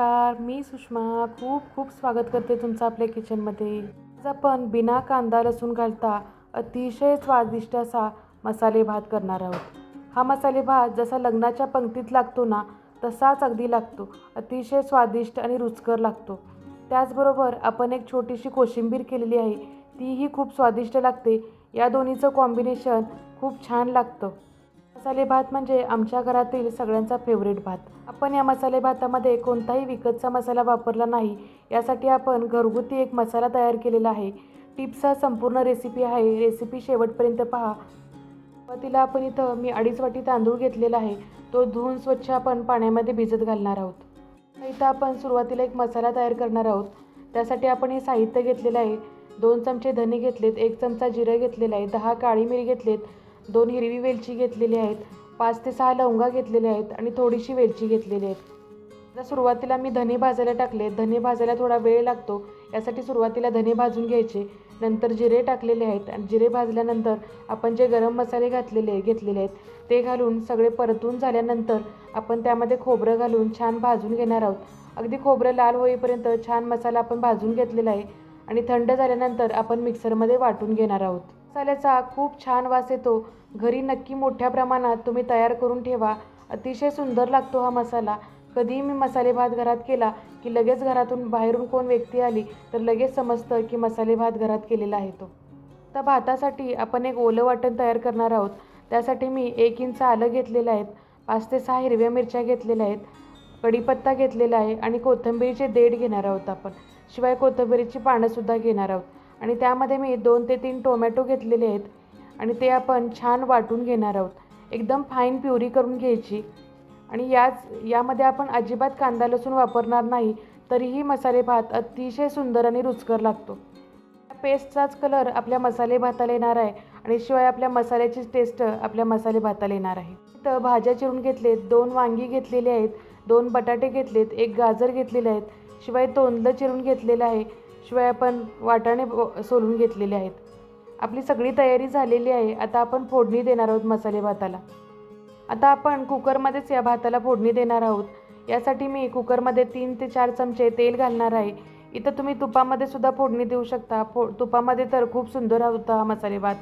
नमस्कार मी सुषमा. खूप खूप स्वागत करते तुमचं आपल्या किचनमध्ये आज आपण बिना कांदा लसूण घालता अतिशय स्वादिष्ट असा मसाले भात करणार आहोत. हा मसाले भात जसा लग्नाच्या पंक्तीत लागतो ना तसाच अगदी लागतो. अतिशय स्वादिष्ट आणि रुचकर लागतो. त्याचबरोबर आपण एक छोटीशी कोशिंबीर केलेली आहे तीही खूप स्वादिष्ट लागते. या दोन्हीचं कॉम्बिनेशन खूप छान लागतं. मसाले भात म्हणजे आमच्या घरातील सगळ्यांचा फेवरेट भात. आपण या मसाले भातामध्ये कोणताही विकतचा मसाला वापरला नाही यासाठी आपण घरगुती एक मसाला तयार केलेला आहे. टिप्सचा संपूर्ण रेसिपी आहे. रेसिपी शेवटपर्यंत पहा. सुरुवातीला आपण इथं मी अडीच वाटी तांदूळ घेतलेला आहे. तो धुवून स्वच्छ आपण पाण्यामध्ये भिजत घालणार आहोत. इथं आपण सुरुवातीला एक मसाला तयार करणार आहोत. त्यासाठी आपण हे साहित्य घेतलेलं आहे. दोन चमचे धने घेतलेत एक चमचा जिरं घेतलेला आहे दहा काळी मिरी घेतलेत दोन हिरवी वेलची घेतलेली आहेत पाच ते सहा लवंगा घेतलेल्या आहेत आणि थोडीशी वेलची घेतलेली आहेत. आता सुरुवातीला मी धने भाजायला टाकले धने भाजायला थोडा वेळ लागतो यासाठी सुरुवातीला धने भाजून घ्यायचे नंतर जिरे टाकलेले आहेत आणि जिरे भाजल्यानंतर आपण जे गरम मसाले घातलेले घेतलेले आहेत ते घालून सगळे परतून झाल्यानंतर आपण त्यामध्ये खोबरं घालून छान भाजून घेणार आहोत. अगदी खोबरं लाल होईपर्यंत छान मसाला आपण भाजून घेतलेला आहे आणि थंड झाल्यानंतर आपण मिक्सरमध्ये वाटून घेणार आहोत. मसाल्याचा खूप छान वास येतो. घरी नक्की मोठ्या प्रमाणात तुम्ही तयार करून ठेवा. अतिशय सुंदर लागतो हा मसाला. कधीही मी मसाले भात घरात केला की लगेच घरातून बाहेरून कोण व्यक्ती आली तर लगेच समजतं की मसाले भात घरात केलेला आहे तो. आता भातासाठी आपण एक ओलं वाटण तयार करणार आहोत. त्यासाठी मी एक इंच आलं घेतलेलं आहेत पाच ते सहा हिरव्या मिरच्या घेतलेल्या आहेत. कढीपत्ता घेतलेला आहे आणि कोथिंबीरीचे देठ घेणार आहोत आपण. शिवाय कोथिंबीरीची पानंसुद्धा घेणार आहोत. आणि त्यामध्ये मी दोन ते तीन टोमॅटो घेतलेले आहेत. आणि ते आपण छान वाटून घेणार आहोत. एकदम फाईन प्युरी करून घ्यायची. आणि याच यामध्ये आपण अजिबात कांदा लसूण वापरणार नाही तरीही मसाले भात अतिशय सुंदर आणि रुचकर लागतो. पेस्टचाच कलर आपल्या मसाले भाताला येणार आहे आणि शिवाय आपल्या मसाल्याची टेस्ट आपल्या मसाले भाताला येणार आहे. इथं भाज्या चिरून घेतलेत दोन वांगी घेतलेली आहेत दोन बटाटे घेतलेत एक गाजर घेतलेले आहेत शिवाय तोंडलं चिरून घेतलेलं आहे. शिवाय आपण वाटाणे सोलून घेतलेले आहेत. आपली सगळी तयारी झालेली आहे. आता आपण फोडणी देणार आहोत मसाले भाताला. आता आपण कुकरमध्येच या भाताला फोडणी देणार आहोत. यासाठी मी कुकरमध्ये तीन ते चार चमचे तेल घालणार आहे. इथं तुम्ही तुपामध्ये सुद्धा फोडणी देऊ शकता. फो तुपामध्ये तर खूप सुंदर होता हा मसाले भात.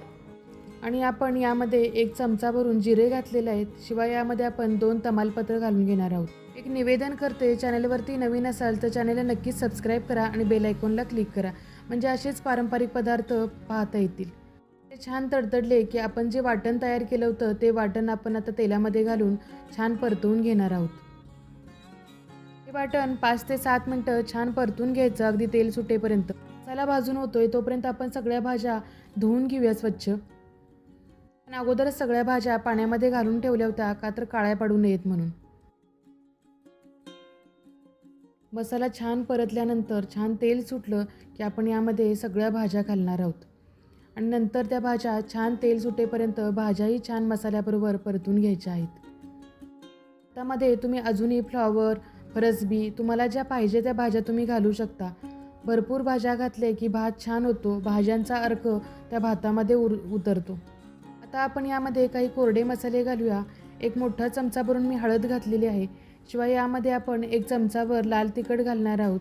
आणि आपण यामध्ये एक चमचा भरून जिरे घातलेले आहेत. शिवाय यामध्ये आपण दोन तमालपत्र घालून घेणार आहोत. एक निवेदन करते चॅनलवरती नवीन असाल तर चॅनलला नक्कीच सबस्क्राईब करा आणि बेल आयकॉनला क्लिक करा. म्हणजे असेच पारंपरिक पदार्थ पाहता येतील. ते छान तडतडले की आपण जे वाटण तयार केलं होतं ते वाटण आपण आता तेलामध्ये घालून छान परतवून घेणार आहोत. हे वाटण पाच ते सात मिनटं छान परतून घ्यायचं अगदी तेल सुटेपर्यंत. चला भाजून होतोय तोपर्यंत आपण सगळ्या भाज्या धुवून घेऊया स्वच्छ. पण अगोदरच सगळ्या भाज्या पाण्यामध्ये घालून ठेवल्या होत्या का तर काळ्या पडू नयेत म्हणून. मसाला छान परतल्यानंतर छान तेल सुटलं की आपण यामध्ये सगळ्या भाज्या घालणार आहोत. आणि नंतर त्या भाज्या छान तेल सुटेपर्यंत भाज्याही छान मसाल्याबरोबर परतून घ्यायच्या आहेत. त्यामध्ये तुम्ही अजूनही फ्लॉवर फरसबी तुम्हाला ज्या पाहिजे त्या भाज्या तुम्ही घालू शकता. भरपूर भाज्या घातल्या की भात छान होतो भाज्यांचा अर्क त्या भातामध्ये उर उतरतो. आता आपण यामध्ये काही कोरडे मसाले घालूया. एक मोठा चमचा भरून मी हळद घातलेली आहे. शिवाय यामध्ये आपण एक चमचाभर लाल तिखट घालणार आहोत.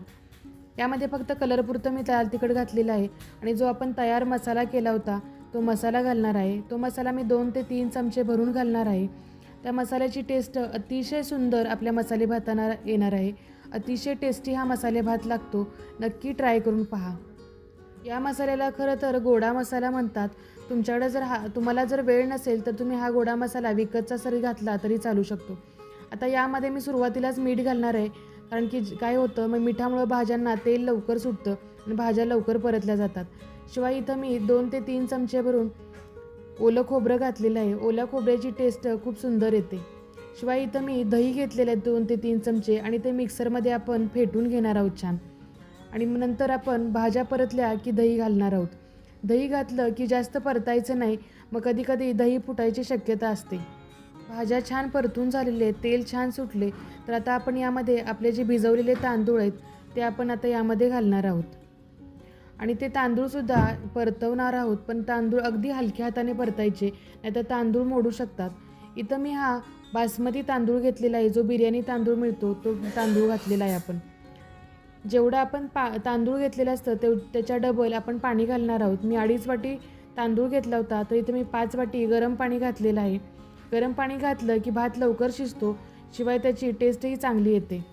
यामध्ये फक्त कलरपुरतं मी लाल तिखट घातलेलं आहे आणि जो आपण तयार मसाला केला होता तो मसाला घालणार आहे. तो मसाला मी दोन ते तीन चमचे भरून घालणार आहे. त्या मसाल्याची टेस्ट अतिशय सुंदर आपल्या मसाले भाताना येणार आहे. अतिशय टेस्टी हा मसाले भात लागतो. नक्की ट्राय करून पहा. या मसाल्याला खरं तर गोडा मसाला म्हणतात. तुमच्याकडे जर हा तुम्हाला जर वेळ नसेल तर तुम्ही हा गोडा मसाला विकतचा सरी घातला तरी चालू शकतो. आता यामध्ये मी सुरुवातीलाच मीठ घालणार आहे. कारण की काय होतं मग मिठामुळं भाज्यांना तेल लवकर सुटतं आणि भाज्या लवकर परतल्या जातात. शिवाय इथं मी दोन ते तीन चमचे भरून ओलं खोबरं घातलेलं आहे. ओल्या खोबऱ्याची टेस्ट खूप सुंदर येते. शिवाय इथं मी दही घेतलेलं आहे दोन ते तीन चमचे आणि ते मिक्सरमध्ये आपण फेटून घेणार आहोत छान. आणि मग नंतर आपण भाज्या परतल्या की दही घालणार आहोत. दही घातलं की जास्त परतायचं नाही मग कधी कधी दही फुटायची शक्यता असते. भाज्या छान परतून झालेले तेल छान सुटले तर आता आपण यामध्ये आपले जे भिजवलेले तांदूळ आहेत ते आपण आता यामध्ये घालणार आहोत. आणि ते तांदूळसुद्धा परतवणार आहोत पण तांदूळ अगदी हलक्या हाताने परतायचे नाहीतर तांदूळ मोडू शकतात. इथं मी हा बासमती तांदूळ घेतलेला आहे जो बिर्याणी तांदूळ मिळतो तो तांदूळ घातलेला आहे आपण. जेवढं आपण पा तांदूळ घेतलेलं असतं तेव त्याच्या डबल आपण पाणी घालणार आहोत. मी अडीच वाटी तांदूळ घेतला होता तर इथं मी पाच वाटी गरम पाणी घातलेलं आहे. गरम पाणी घातलं की भात लवकर शिजतो शिवाय त्याची टेस्टही चांगली येते.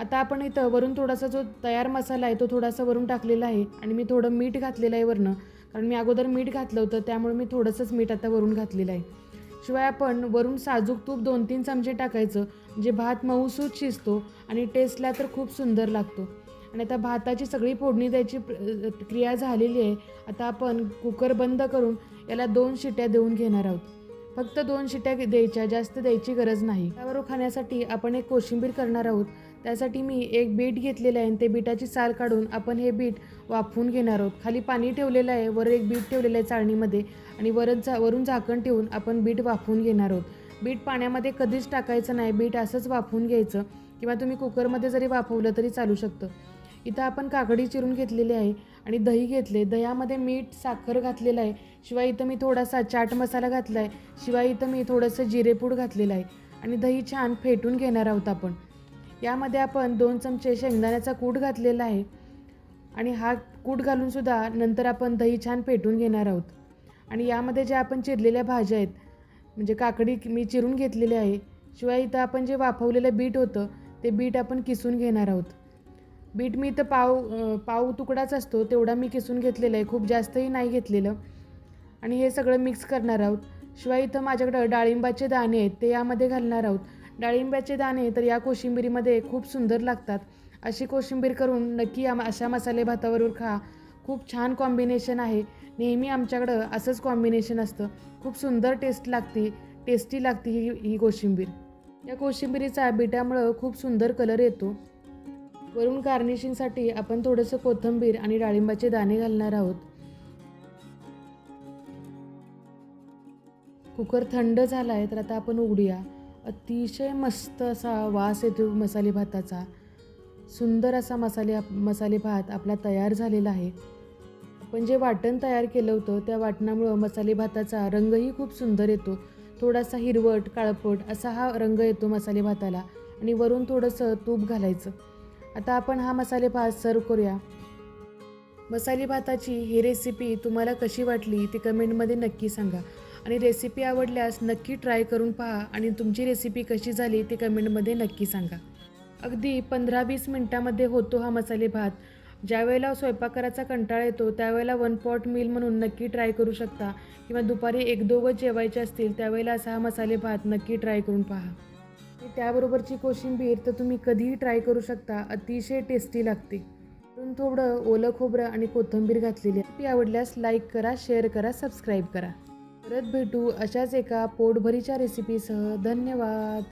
आता आपण इथं वरून थोडासा जो तयार मसाला आहे तो थोडासा वरून टाकलेला आहे आणि मी थोडं मीठ घातलेलं आहे वरनं. कारण मी अगोदर मीठ घातलं होतं त्यामुळे मी थोडंसंच मीठ आता वरून घातलेलं आहे. शिवाय आपण वरून साजूक तूप दोन तीन चमचे टाकायचं जे भात मऊसूत शिजतो आणि टेस्टला तर खूप सुंदर लागतो. आणि आता भाताची सगळी फोडणी द्यायची क्रिया झालेली आहे. आता आपण कुकर बंद करून याला दोन शिट्या देऊन घेणार आहोत. फक्त दोन शिट्या द्यायच्या जास्त द्यायची गरज नाही. त्यावर खाण्यासाठी आपण एक कोशिंबीर करणार आहोत. त्यासाठी मी एक बीट घेतलेलं आहे आणि ते बीटाची साल काढून आपण हे बीट वाफवून घेणार आहोत. खाली पाणी ठेवलेलं आहे वर एक बीट ठेवलेलं आहे चाळणीमध्ये आणि वरच झा वरून झाकण ठेवून आपण बीट वाफवून घेणार आहोत. बीट पाण्यामध्ये कधीच टाकायचं नाही बीट असंच वाफवून घ्यायचं किंवा तुम्ही कुकरमध्ये जरी वाफवलं तरी चालू शकतं. इथं आपण काकडी चिरून घेतलेली आहे आणि दही घेतले दह्यामध्ये मीठ साखर घातलेलं आहे. शिवाय इथं मी थोडासा चाट मसाला घातला आहे शिवाय इथं मी थोडंसं जिरेपूड घातलेलं आहे आणि दही छान फेटून घेणार आहोत आपण. यामध्ये आपण दोन चमचे शेंगदाण्याचा कूट घातलेला आहे. आणि हा कूट घालूनसुद्धा नंतर आपण दही छान पेटून घेणार आहोत. आणि यामध्ये ज्या आपण चिरलेल्या भाज्या आहेत म्हणजे काकडी मी चिरून घेतलेली आहे शिवाय इथं आपण जे वाफवलेलं बीट होतं ते बीट आपण किसून घेणार आहोत. बीट मी इथं पाव पाव तुकडाच असतो तेवढा मी किसून घेतलेला आहे खूप जास्तही नाही घेतलेलं. आणि हे सगळं मिक्स करणार आहोत. शिवाय इथं माझ्याकडं डाळिंबाचे दाणे आहेत ते यामध्ये घालणार आहोत. डाळिंबाचे दाणे तर या कोशिंबिरीमध्ये खूप सुंदर लागतात. अशी कोशिंबीर करून नक्की या अशा मसाले भाताबरोबर खा. खूप छान कॉम्बिनेशन आहे. नेहमी आमच्याकडं असंच कॉम्बिनेशन असतं. खूप सुंदर टेस्ट लागते टेस्टी लागते ही ही कोशिंबीर. या कोशिंबिरीचा बिटामुळं खूप सुंदर कलर येतो. वरून गार्निशिंगसाठी आपण थोडंसं कोथिंबीर आणि डाळिंबाचे दाणे घालणार आहोत. कुकर थंड झाला आहे तर आता आपण उघडूया. अतिशय मस्त असा वास येतो मसाले भाताचा. सुंदर असा मसाले मसाले भात आपला तयार झालेला आहे. आपण जे वाटण तयार केलं होतं त्या वाटणामुळं मसाले भाताचा रंगही खूप सुंदर येतो. थोडासा हिरवट काळपट असा हा रंग येतो मसाले भाताला आणि वरून थोडंसं तूप घालायचं. आता आपण हा मसाले भात सर्व करूया. मसाले भाताची ही रेसिपी तुम्हाला कशी वाटली ती कमेंटमध्ये नक्की सांगा. आणि रेसिपी आवडल्यास नक्की ट्राय करून पहा आणि तुमची रेसिपी कशी झाली ती कमेंटमध्ये नक्की सांगा. अगदी पंधरा वीस मिनटामध्ये होतो हा मसाले भात. ज्यावेळेला स्वयंपाक करायचा कंटाळा येतो त्यावेळेला वन पॉट मील म्हणून नक्की ट्राय करू शकता. किंवा दुपारी एक दोघं जेवायचे असतील त्यावेळेला असा हा मसाले भात नक्की ट्राय करून पहा. त्याबरोबरची कोशिंबीर तर तुम्ही कधीही ट्राय करू शकता अतिशय टेस्टी लागते. म्हणून थोडं ओलं खोबरं आणि कोथिंबीर घातलेली ती आवडल्यास लाईक करा शेअर करा सबस्क्राईब करा. परत भेटू अशाच एका पोटभरीच्या रेसिपीसह धन्यवाद.